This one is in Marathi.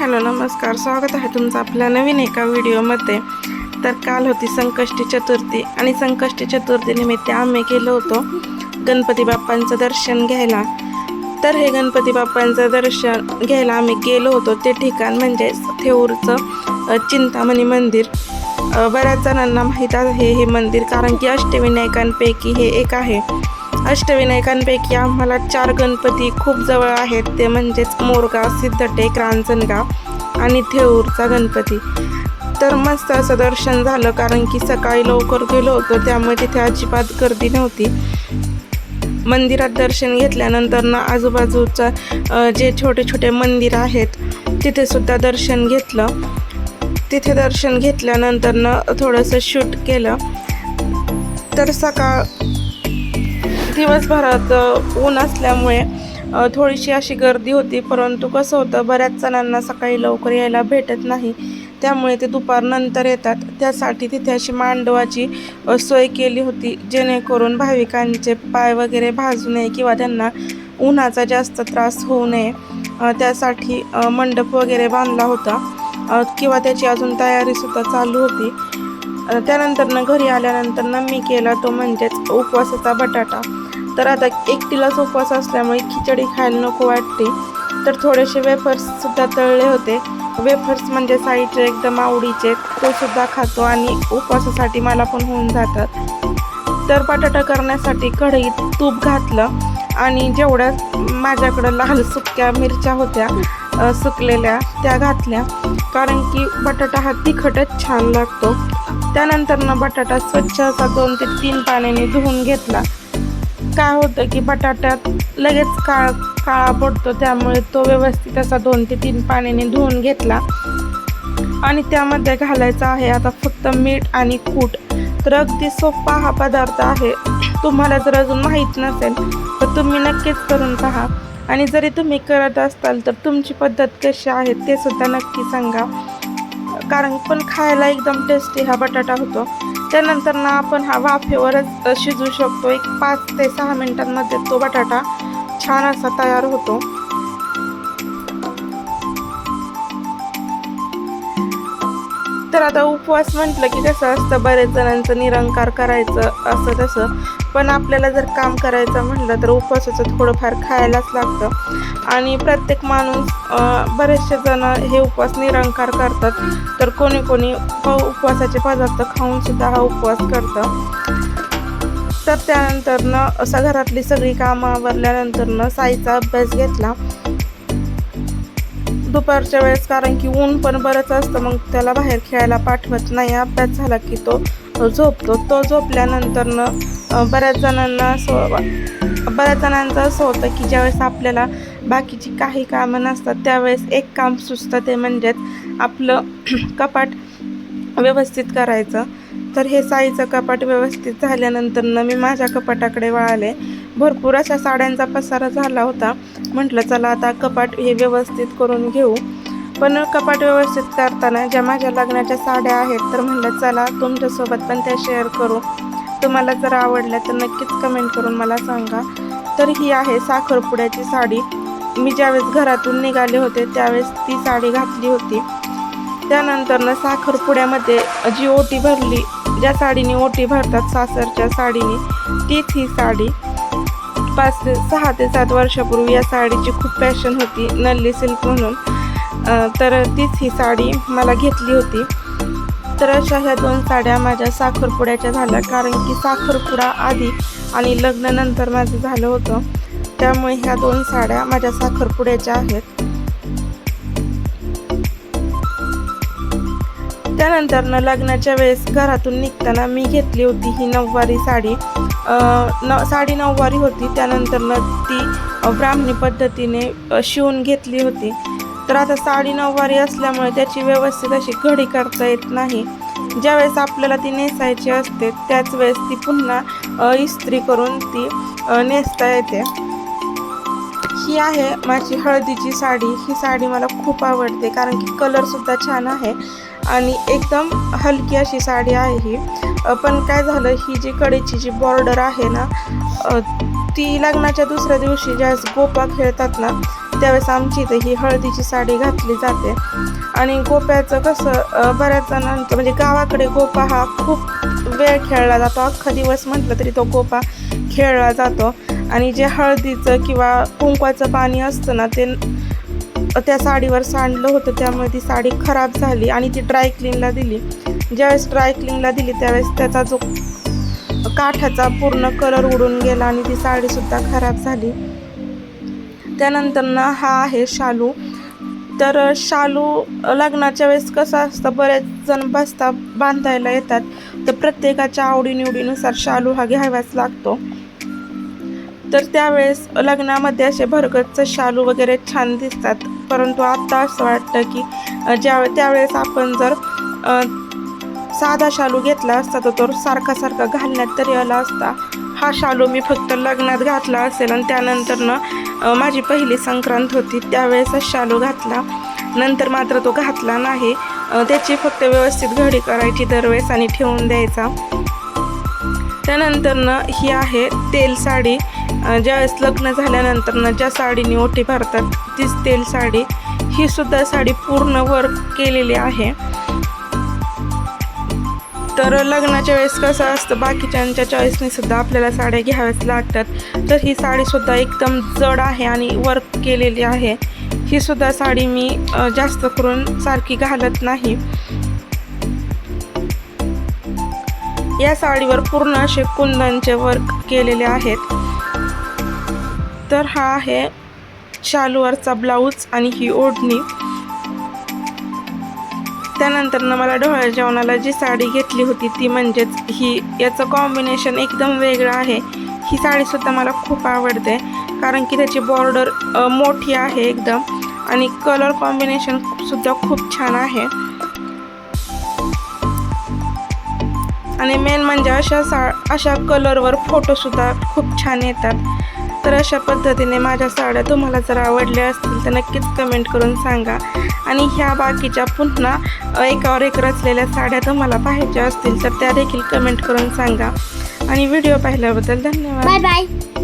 हॅलो नमस्कार. स्वागत आहे तुमचं आपल्या नवीन एका व्हिडिओमध्ये. तर काल होती संकष्टी चतुर्थी आणि संकष्टी चतुर्थीनिमित्त आम्ही गेलो होतो गणपती बाप्पांचं दर्शन घ्यायला. तर हे गणपती बाप्पांचं दर्शन घ्यायला आम्ही गेलो होतो. ते ठिकाण म्हणजे थेऊरचं चिंतामणी मंदिर. बऱ्याच जणांना माहीत आहे हे मंदिर कारण की अष्टविनायकांपैकी हे एक आहे. अष्टविनायकांपैकी आम्हाला चार गणपती खूप जवळ आहेत. ते म्हणजेच मोरगाव सिद्धटेक रांजणगाव आणि थेऊरचा गणपती. तर मस्त असं दर्शन झालं कारण की सकाळी लवकर गेलो होतो त्यामुळे तिथे अजिबात गर्दी नव्हती. मंदिरात दर्शन घेतल्यानंतर ना आजूबाजूचा जे छोटे छोटे मंदिर आहेत तिथे सुद्धा दर्शन घेतलं. तिथे दर्शन घेतल्यानंतर ना थोडंसं शूट केलं. तर सकाळ दिवसभरात ऊन असल्यामुळे थोडीशी अशी गर्दी होती. परंतु कसं होतं बऱ्याच जणांना सकाळी लवकर यायला भेटत नाही. त्यामुळे ते दुपारनंतर येतात. त्यासाठी तिथे अशी मांडवाची सोय केली होती जेणेकरून भाविकांचे पाय वगैरे भाजू नये किंवा त्यांना उन्हाचा जास्त त्रास होऊ नये. त्यासाठी मंडप वगैरे बांधला होता. किंवा त्याची अजून तयारीसुद्धा चालू होती. त्यानंतरनं घरी आल्यानंतर ना मी केला तो म्हणजेच उपवासाचा बटाटा. तर आता एकटीलाच उपवास असल्यामुळे खिचडी खायला नको वाटते. तर थोडेसे वेफर्ससुद्धा तळले होते. वेफर्स म्हणजे साईडचे एकदम आवडीचे तो सुद्धा खातो आणि उपवासासाठी मला पण होऊन जातात. तर बटाटा करण्यासाठी कढईत तूप घातलं आणि जेवढ्या माझ्याकडं लाल सुक्या मिरच्या होत्या सुकलेल्या त्या घातल्या. कारण की बटाटा हा तिखटच छान लागतो. त्यानंतर ना बटाटा स्वच्छ असा दोन ते तीन पाण्याने धुवून घेतला. काय होतं की बटाट्यात लगेच काळ काळा पडतो त्यामुळे तो व्यवस्थित असा दोन ते तीन पाण्याने धुवून घेतला. आणि त्यामध्ये घालायचं आहे आता फक्त मीठ आणि कूट. तर अगदी सोपा हा पदार्थ आहे. तुम्हाला जर अजून माहीत नसेल तर तुम्ही नक्कीच करून पहा. आणि जरी तुम्ही करत असाल तर तुमची पद्धत कशी आहे ते सुद्धा नक्की सांगा. कारण पण खायला एकदम टेस्टी हा बटाटा होतो. त्यानंतर ना आपण हा वाफेवरच शिजू शिजवू शकतो. एक पाच ते सहा मिनिटांमध्ये तो बटाटा छान असा तयार होतो. तर आता उपवास म्हटलं की कसं असतं बरेच जणांचं निरंकार करायचं असं तसं. पण आपल्याला जर काम करायचं म्हटलं तर उपवासाचं थोडंफार खायलाच लागतं. आणि प्रत्येक माणूस बरेचसे जण हे उपवास निरंकार करतात. तर कोणी कोणी उपवासाचे पदार्थ खाऊनसुद्धा हा उपवास करतं. तर त्यानंतरनं असं घरातली सगळी कामं आवरल्यानंतरनं साईचा अभ्यास घेतला. दुपारच्या वेळेस कारण की ऊन पण बरंच असतं मग त्याला बाहेर खेळायला पाठवत नाही. अभ्यास झाला की तो झोपतो. तो झोपल्यानंतरनं बऱ्याच जणांना असं बऱ्याच जणांचं असं होतं की ज्यावेळेस आपल्याला बाकीची काही कामं नसतात त्यावेळेस एक काम सुचतं ते म्हणजेच आपलं कपाट व्यवस्थित करायचं. तर हे साईचं कपाट व्यवस्थित झाल्यानंतरनं मी माझ्या कपाटाकडे वळाले. भरपूर अशा साड्यांचा पसारा झाला होता. म्हटलं चला आता कपाट हे व्यवस्थित करून घेऊ. पण कपाट व्यवस्थित करताना ज्या माझ्या लग्नाच्या साड्या आहेत तर म्हणलं चला तुमच्यासोबत पण त्या शेअर करू. तुम्हाला जर आवडल्या तर नक्कीच कमेंट करून मला सांगा. तर ही आहे साखरपुड्याची साडी. मी ज्यावेळेस घरातून निघाले होते त्यावेळेस ती साडी घातली होती. त्यानंतरनं साखरपुड्यामध्ये जी ओटी भरली ज्या साडीने ओटी भरतात सासरच्या साडीने तीच ही साडी. पाच ते सहा ते सात वर्षापूर्वी या साडीची खूप फॅशन होती नल्ली सिल्क म्हणून. तर तीच ही साडी मला घेतली होती. तर अशा ह्या दोन साड्या माझ्या साखरपुड्याच्या झाल्या कारण की साखरपुडा आधी आणि लग्नानंतर माझं झालं होतं. त्यामुळे ह्या दोन साड्या माझ्या साखरपुड्याच्या आहेत. त्यानंतरनं लग्नाच्या वेळेस घरातून निघताना मी घेतली होती ही नऊवारी साडी. न साडी नऊवारी होती. त्यानंतरनं ती ब्राह्मणी पद्धतीने शिवून घेतली होती. तर आता साडी नऊवारी असल्यामुळे त्याची व्यवस्थित अशी घडी करता येत नाही. ज्यावेळेस आपल्याला ती नेसायची असते त्याच वेळेस ती पुन्हा इस्त्री करून ती नेसता येते. ही आहे माझी हळदीची साडी. ही साडी मला खूप आवडते कारण की कलरसुद्धा छान आहे. आणि एकदम हलकी अशी साडी आहे ही. पण काय झालं ही जी कडेची जी बॉर्डर आहे ना ती लग्नाच्या दुसऱ्या दिवशी ज्यावेळेस गोपा खेळतात ना त्यावेळेस आमची इथं ही हळदीची साडी घातली जाते. आणि गोप्याचं कसं बऱ्याच जणांचं म्हणजे गावाकडे गोपा हा खूप वेळ खेळला जातो. अख्खा दिवस म्हटलं तरी तो गोपा खेळला जातो. आणि जे हळदीचं किंवा कुंकवाचं पाणी असतं ना ते त्या साडीवर सांडलं होतं त्यामुळे ती साडी खराब झाली आणि ती ड्राय क्लीनला दिली. ज्यावेळेस ड्रायक्लिंगला दिली त्यावेळेस त्याचा जो काठाचा पूर्ण कलर उडून गेला आणि ती साडीसुद्धा खराब झाली. त्यानंतर ना हा आहे शालू. तर शालू लग्नाच्या वेळेस कसं असतं बरेच जण बसता बांधायला येतात. तर प्रत्येकाच्या आवडीनिवडीनुसार शालू हा घ्यावाच लागतो. तर त्यावेळेस लग्नामध्ये असे भरगतचं शालू वगैरे छान दिसतात. परंतु आत्ता असं वाटतं की अ, ज्या त्यावेळेस आपण जर साधा शालू घेतला असता तर तो सारखा सारखा घालण्यात तरी आला असता. हा शालू मी फक्त लग्नात घातला असेल आणि त्यानंतर ना माझी पहिली संक्रांत होती. त्यावेळेसच शालू घातला. नंतर मात्र तो घातला नाही. त्याची फक्त व्यवस्थित घडी करायची दरवेळेस आणि ठेवून द्यायचा. त्यानंतर ना ही आहे तेल साडी. ज्यावेळेस लग्न झाल्यानंतर ना ज्या साडीने ओटी भरतात तीच तेल साडी. ही सुद्धा साडी पूर्ण वर्क केलेली आहे. तर लग्नाच्या वेळेस कसं असतं बाकीच्यांच्या चॉईसने सुद्धा आपल्याला साड्या घ्याव्याच लागतात. तर ही साडीसुद्धा एकदम जड आहे आणि वर्क केलेली आहे. ही सुद्धा साडी मी जास्त करून सारखी घालत नाही. या साडीवर पूर्ण असे कुंदनचे वर्क केलेले आहेत. तर हा आहे शालूवरचा ब्लाऊज आणि ही ओढणी. त्यानंतर ना मला डोळ्या जेवणाला जी साडी घेतली होती ती म्हणजेच ही याचं कॉम्बिनेशन एकदम वेगळं आहे. ही साडीसुद्धा मला खूप आवडते कारण की त्याची बॉर्डर मोठी आहे एकदम आणि कलर कॉम्बिनेशन सुद्धा खूप छान आहे. आणि मेन म्हणजे अशा सा अशा कलरवर फोटोसुद्धा खूप छान येतात. तर अशा पद्धतीने माझ्या साड्या तुम्हाला जर आवडल्या असतील तर नक्कीच कमेंट करून सांगा. आणि ह्या बाकीच्या पुन्हा एकावर एक रचलेल्या साड्या तुम्हाला पाहायच्या असतील तर त्या देखील कमेंट करून सांगा. आणि व्हिडिओ पाहिल्याबद्दल धन्यवाद. Bye bye